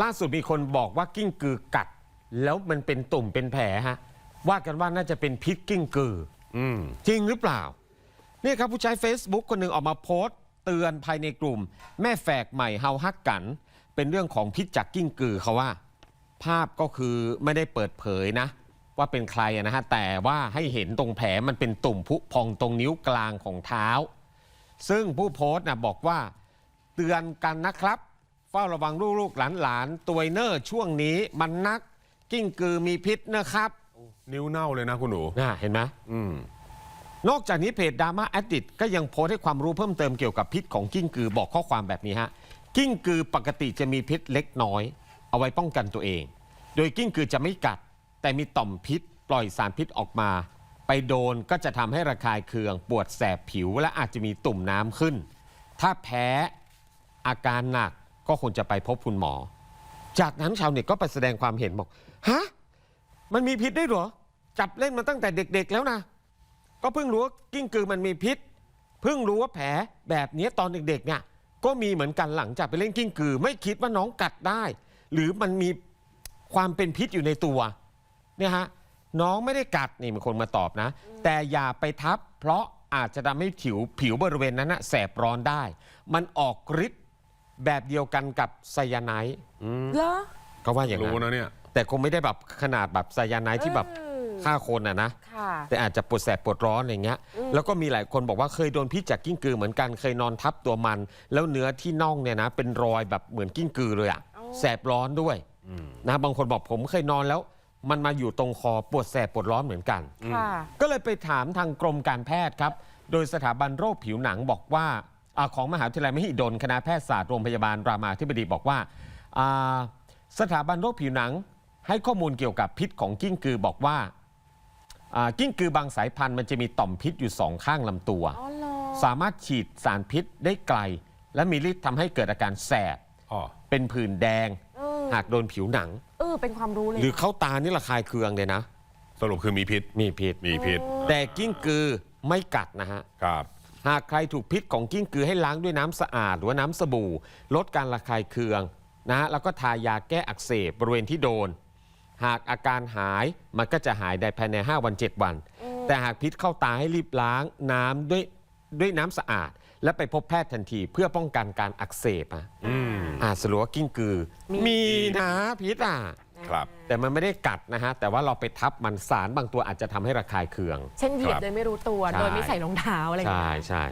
ล่าสุดมีคนบอกว่ากิ้งกือกัด แล้วมันเป็นตุ่มเป็นแผลฮะว่ากันว่าน่าจะเป็นพิษกิ้งกืออืมจริงหรือเปล่านี่ครับผู้ใช้ Facebook คนหนึ่งออกมาโพสต์ เตือนภายในกลุ่ม แม่แฝกใหม่เฮาฮักกัน เป็นเรื่องของพิษจากกิ้งกือเขาว่า ภาพก็คือไม่ได้เปิดเผยนะ ว่าเป็นใครอะนะฮะแต่ว่าให้เห็นตรงแผลมันเป็นตุ่มผุพองตรงนิ้วกลางของเท้า ซึ่งผู้โพสต์นะบอกว่า เตือนกันนะครับ เฝ้าระวังลูกๆหลานๆตัวเนอร์ช่วงนี้มันนักกิ้งกือมีพิษนะครับนิ้วเน่าเลยนะคุณหนูน่าเห็นไหมอืมนอกจากนี้เพจดราม่าแอดดิก็ยังโพสต์ให้ความรู้เพิ่มเติมเกี่ยวกับพิษของกิ้งกือบอกข้อความแบบนี้ฮะ กิ้งกือปกติจะมีพิษเล็กน้อย เอาไว้ป้องกันตัวเอง โดยกิ้งกือจะไม่กัด แต่มีต่อมพิษ ปล่อยสารพิษออกมา ไปโดนก็จะทำให้ระคายเคือง ปวดแสบผิวและอาจจะมีตุ่มน้ำขึ้น ถ้าแพ้อาการหนัก ก็ควรจะไปพบคุณหมอ จากนั้นชาวเน็ตก็ไปแสดงความเห็นบอกฮะมันมีพิษได้วยเหรอ จับเล่นมาตั้งแต่เด็กๆแล้วนะ ก็เพิ่งรู้ว่ากิ้งกือมันมีพิษ เพิ่งรู้ว่าแผลแบบนี้ตอนเด็กๆเนี่ยก็มีเหมือนกันหลังจากไปเล่นกิ้งกือ ไม่คิดว่าน้องกัดได้ หรือมันมีความเป็นพิษอยู่ในตัวเนี่ยฮะน้องไม่ได้กัดนี่มีคนมาตอบนะ แต่อย่าไปทับ เพราะอาจจะทำให้ผิวผิวบริเวณนั้นนะแสบร้อนได้ มันออกฤทธิ์ แบบเดียวกันกับไซยาไนด์เหรอ ก็ว่าอย่างนั้รู้นนะเนี่ย แต่คงไม่ได้แบบขนาดแบบไซยาไนด์ที่แบบเออ ฆ่าคนอะนะ ค่ะ แต่อาจจะปวดแสบปวดร้อนอะไรเงี้ย แล้วก็มีหลายคนบอกว่าเคยโดนพิษจากกิ้งกือเหมือนกัน เคยนอนทับตัวมัน แล้วเนื้อที่น่องเนี่ยนะ เป็นรอยแบบเหมือนกิ้งกือเลยอะอ๋อ แสบร้อนด้วยนะบางคนบอกผมเคยนอนแล้ว มันมาอยู่ตรงคอปวดแสบปวดร้อนเหมือนกัน ค่ะ ก็เลยไปถามทางกรมการแพทย์ครับ โดยสถาบันโรคผิวหนังบอกว่าอา ของมหาวิทยาลัยมหิดลคณะแพทยศาสตร์โรงพยาบาลรามาธิบดีบอกว่าอ่าสถาบันโรคผิวหนังให้ข้อมูลเกี่ยวกับพิษของกิ้งกือบอกว่าอ่ากิ้งกือบางสายพันธุ์มันจะมีต่อมพิษอยู่สองข้างลำตัวอ๋อเหรอสามารถฉีดสารพิษได้ไกล และมีฤทธิ์ทำให้เกิดอาการแสบอ๋อเป็นผื่นแดงเออหากโดนผิวหนังเออเป็นความรู้เลย หรือเข้าตานี่ระคายเคืองเลยนะ สรุปคือมีพิษมีพิษมีพิษ แต่กิ้งกือไม่กัดนะฮะครับ หากใครถูกพิษของกิ้งกือให้ล้างด้วยน้ำสะอาด หรือว่าน้ำสบู่ ลดการระคายเคืองนะฮะแล้วก็ทายาแก้อักเสบบริเวณที่โดน หากอาการหายมันก็จะหายได้ภายใน 5 วัน 7 วัน แต่หากพิษเข้าตาให้รีบล้างน้ำด้วยด้วยน้ำสะอาด และไปพบแพทย์ทันทีเพื่อป้องกันการอักเสบอะอืมอ่าสรุปว่ากิ้งกือ มีมีนะพิษอะ ครับ แต่มันไม่ได้กัดนะฮะแต่ว่าเราไปทับมันสารบางตัวอาจจะทำให้ระคายเคือง เช่นเหยียบครับ โดยไม่รู้ตัวใช่โดยไม่ใส่รองเท้าอะไรอย่างใช่เงี้ย ใช่